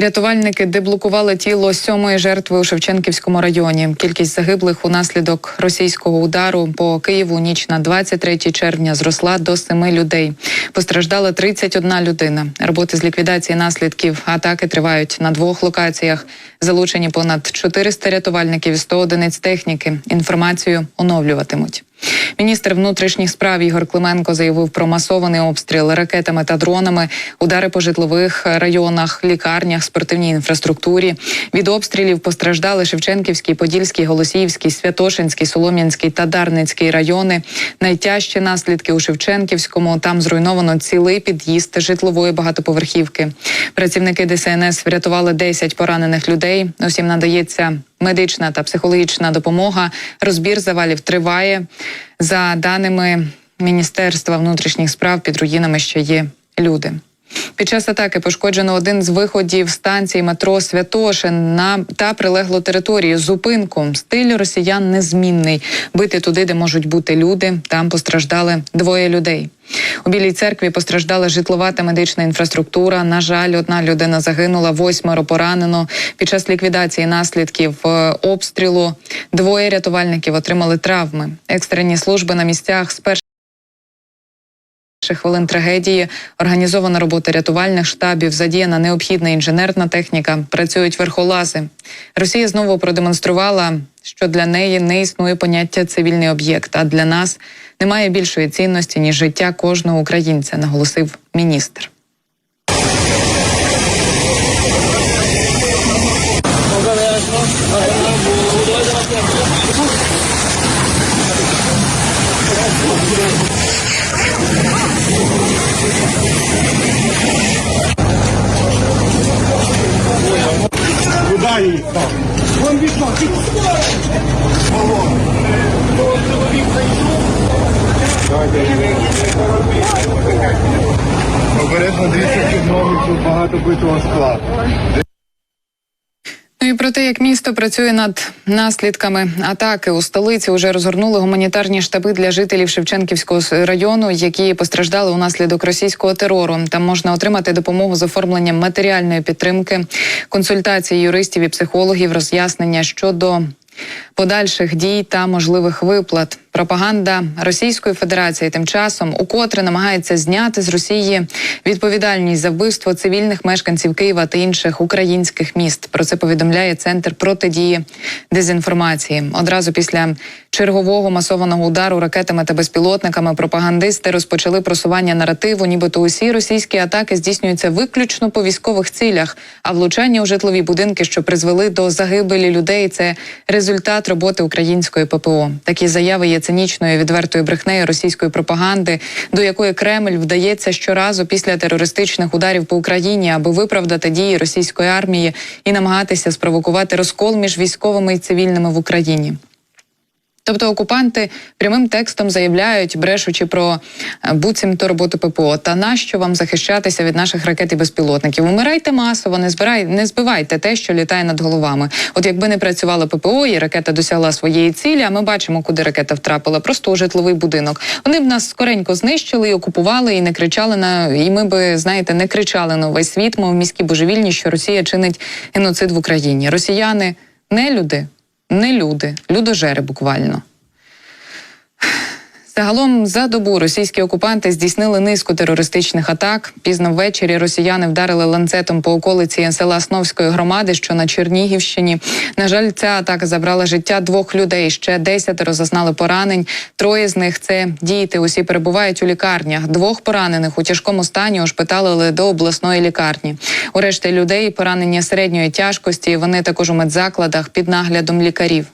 Рятувальники деблокували тіло сьомої жертви у Шевченківському районі. Кількість загиблих унаслідок російського удару по Києву ніч на 23 червня зросла до семи людей. Постраждала 31 людина. Роботи з ліквідації наслідків атаки тривають на двох локаціях. Залучені понад 400 рятувальників і 100 одиниць техніки. Інформацію оновлюватимуть. Міністр внутрішніх справ Ігор Клименко заявив про масований обстріл ракетами та дронами, удари по житлових районах, лікарнях, спортивній інфраструктурі. Від обстрілів постраждали Шевченківський, Подільський, Голосіївський, Святошинський, Солом'янський та Дарницький райони. Найтяжчі наслідки у Шевченківському. Там зруйновано цілий під'їзд житлової багатоповерхівки. Працівники ДСНС врятували 10 поранених людей. Усім надається медична та психологічна допомога. Розбір завалів триває. За даними Міністерства внутрішніх справ, під руїнами ще є люди. Під час атаки пошкоджено один з виходів станції метро Святошин на та прилеглу територію. Зупинку стиль росіян незмінний. Бити туди, де можуть бути люди. Там постраждали двоє людей. У білій церкві постраждала житлова та медична інфраструктура. На жаль, одна людина загинула, восьмеро поранено. Під час ліквідації наслідків е, обстрілу двоє рятувальників отримали травми. Екстрені служби на місцях з перших хвилин трагедії організована робота рятувальних штабів, задіяна необхідна інженерна техніка, працюють верхолази. Росія знову продемонструвала, що для неї не існує поняття цивільний об'єкт, а для нас немає більшої цінності ніж життя кожного українця, наголосив міністр. Обережно дивіться що багато битого скла. Ну і про те, як місто працює над наслідками атаки у столиці, вже розгорнули гуманітарні штаби для жителів Шевченківського району, які постраждали унаслідок російського терору. Там можна отримати допомогу з оформленням матеріальної підтримки, консультації юристів і психологів, роз'яснення щодо подальших дій та можливих виплат. Пропаганда Російської Федерації тим часом укотре намагається зняти з Росії відповідальність за вбивство цивільних мешканців Києва та інших українських міст. Про це повідомляє центр протидії дезінформації. Одразу після чергового масованого удару ракетами та безпілотниками пропагандисти розпочали просування наративу, нібито усі російські атаки здійснюються виключно по військових цілях, а влучання у житлові будинки, що призвели до загибелі людей, це результат роботи української ППО. Такі заяви є цинічною відвертої брехнею російської пропаганди, до якої Кремль вдається щоразу після терористичних ударів по Україні, аби виправдати дії російської армії і намагатися спровокувати розкол між військовими і цивільними в Україні. Тобто окупанти прямим текстом заявляють, брешучи про е, буцімто роботу ППО. Та нащо вам захищатися від наших ракет і безпілотників? Умирайте масово, не збирай, не збивайте те, що літає над головами. От якби не працювала ППО, і ракета досягла своєї цілі. А ми бачимо, куди ракета втрапила, просто у житловий будинок. Вони б нас скоренько знищили і окупували, і не кричали на і ми би знаєте, не кричали на весь світ. Мов міські божевільні, що Росія чинить геноцид в Україні. Росіяни не люди, не люди, людожери буквально. Загалом за добу російські окупанти здійснили низку терористичних атак. Пізно ввечері росіяни вдарили ланцетом по околиці села Сновської громади, що на Чернігівщині. На жаль, ця атака забрала життя двох людей. Ще десятеро зазнали поранень. Троє з них це діти. Усі перебувають у лікарнях. Двох поранених у тяжкому стані ушпиталили до обласної лікарні. У решти людей поранення середньої тяжкості. Вони також у медзакладах під наглядом лікарів.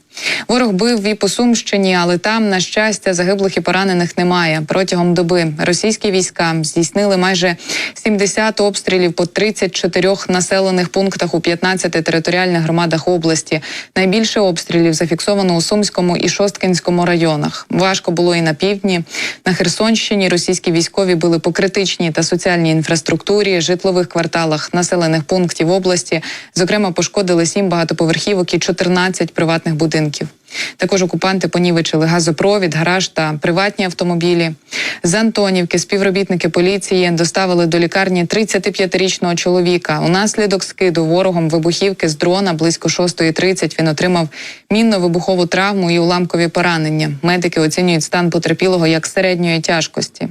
Ворог бив і по Сумщині, але там, на щастя, загиблих і поранених немає. Протягом доби російські війська здійснили майже 70 обстрілів по 34 населених пунктах у 15 територіальних громадах області. Найбільше обстрілів зафіксовано у Сумському і Шосткинському районах. Важко було і на півдні. На Херсонщині російські військові били по критичній та соціальній інфраструктурі, житлових кварталах населених пунктів області. Зокрема, пошкодили 7 багатоповерхівок і 14 приватних будинків. Будинків. Також окупанти понівечили газопровід, гараж та приватні автомобілі. З Антонівки співробітники поліції доставили до лікарні 35-річного чоловіка. Унаслідок скиду ворогом вибухівки з дрона близько 6.30 він отримав мінно-вибухову травму і уламкові поранення. Медики оцінюють стан потерпілого як середньої тяжкості.